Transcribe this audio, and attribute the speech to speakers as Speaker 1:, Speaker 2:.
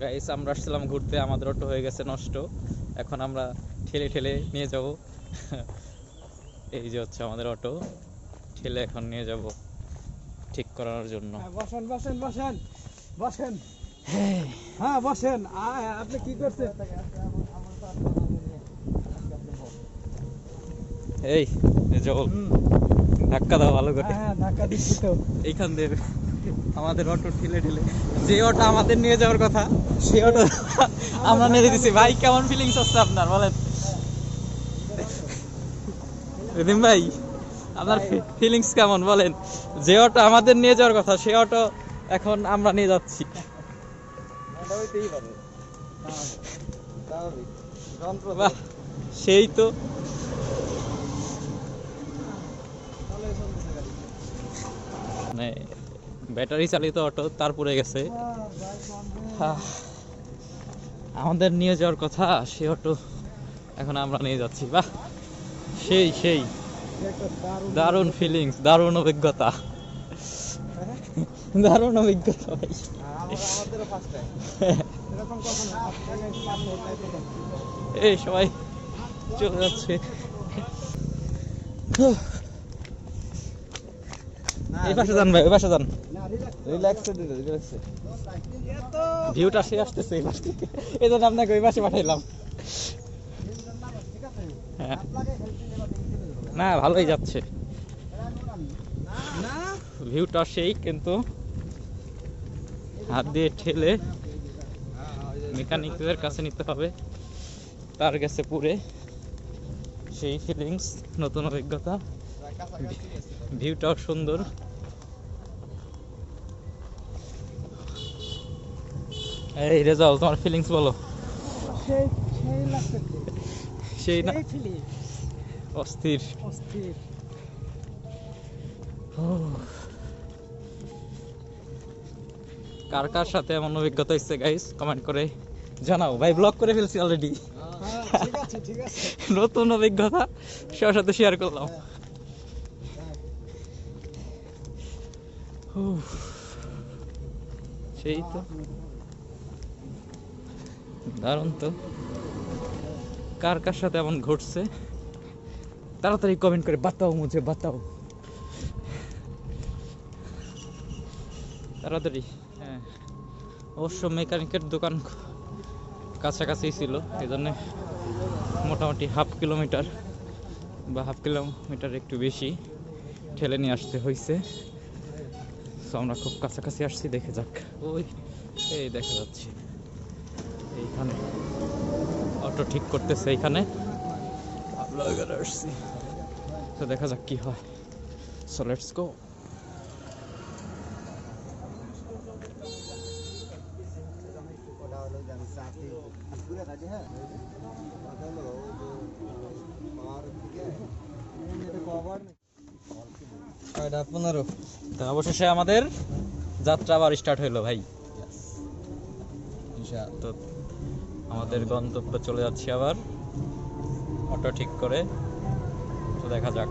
Speaker 1: Guys আমরা আসছিলাম ঘুরতে আমাদের অটো হয়ে গেছে নষ্ট। এখন আমরা ঠেলে ঠেলে নিয়ে যাব। এই যে হচ্ছে আমাদের অটো ঠেলে এখন নিয়ে যাব ঠিক করানোর জন্য।
Speaker 2: হ্যাঁ, বসেন বসেন বসেন বসেন। হ্যাঁ। বসেন। আয়, আপনি কি করছেন?
Speaker 1: এই এই জল ধাক্কা দাও ভালো করে।
Speaker 2: হ্যাঁ ধাক্কা দিচ্ছি তো।
Speaker 1: এইখান দিয়ে। আমাদের অটো ঠেলে ঠেলে। যে অটো আমাদের নিয়ে যাওয়ার কথা সেই অটো আমরা নিয়ে দিছি। ভাই, কেমন ফিলিংস হচ্ছে আপনার? বলেন। রহিম ভাই, আপনার ফিলিংস কেমন? বলেন। যে অটো আমাদের নিয়ে যাওয়ার কথা সেই অটো এখন আমরা নিয়ে যাচ্ছি। সেই তো। মানে ব্যাটারি চালিত অটো তারপরে গেছে। আমাদের নিয়ে যাওয়ার কথা, সে অটো এখন আমরা নিয়ে যাচ্ছি। বাহ, সেই সেই। দারুণ ফিলিংস দারুণ অভিজ্ঞতা। দারুণ অভিজ্ঞতা, ভাই। এই, সবাই চলে যাচ্ছে। এই পাশে যান, ভাই ওই পাশে যান। ভিউটা সে আসতেছে এই জন্য আপনাকে ওই পাঠাইলাম। হ্যাঁ। না, ভালোই যাচ্ছে। ভিউটা সেই, কিন্তু হাত দিয়ে ঠেলে মেকানিকদের কাছে নিতে হবে। তার কাছে পুরে সেই ফিলিংস নতুন অভিজ্ঞতা। ভিউটাও সুন্দর। এই রেজাল তোমার ফিলিংস বলো।
Speaker 2: সেই
Speaker 1: না অস্থির।
Speaker 2: অস্থির।
Speaker 1: কার কার সাথে এমন অভিজ্ঞতা হচ্ছে গাইস কমেন্ট করে জানাও। ভাই ব্লগ করে ফেলছি অলরেডি
Speaker 2: হ্যাঁ,
Speaker 1: নতুন অভিজ্ঞতা সবার সাথে শেয়ার করলাম। সেই তো। দারুণ তো। কার কার সাথে এমন ঘটছে? তাড়াতাড়ি কমেন্ট করে বাতাও মুঝে, বাতাও। তাড়াতাড়ি। হ্যাঁ। অবশ্য মেকানিকের দোকান কাছাকাছি ছিল এই জন্যে মোটামুটি হাফ কিলোমিটার বা হাফ কিলোমিটার একটু বেশি ঠেলে নিয়ে আসতে হয়েছে তো আমরা খুব কাছাকাছি আসছি, দেখে যাক। ওই, এই দেখা যাচ্ছে। এইখানে। অটো ঠিক করতেছে এইখানে। আমরা আসছি। তো দেখা যাক কি হয়। সো লেটস গো
Speaker 2: পনেরো।
Speaker 1: তো অবশেষে আমাদের যাত্রা আবার স্টার্ট হইল ভাই। তো আমাদের গন্তব্যে চলে যাচ্ছি আবার। অটো ঠিক করে। তো দেখা যাক।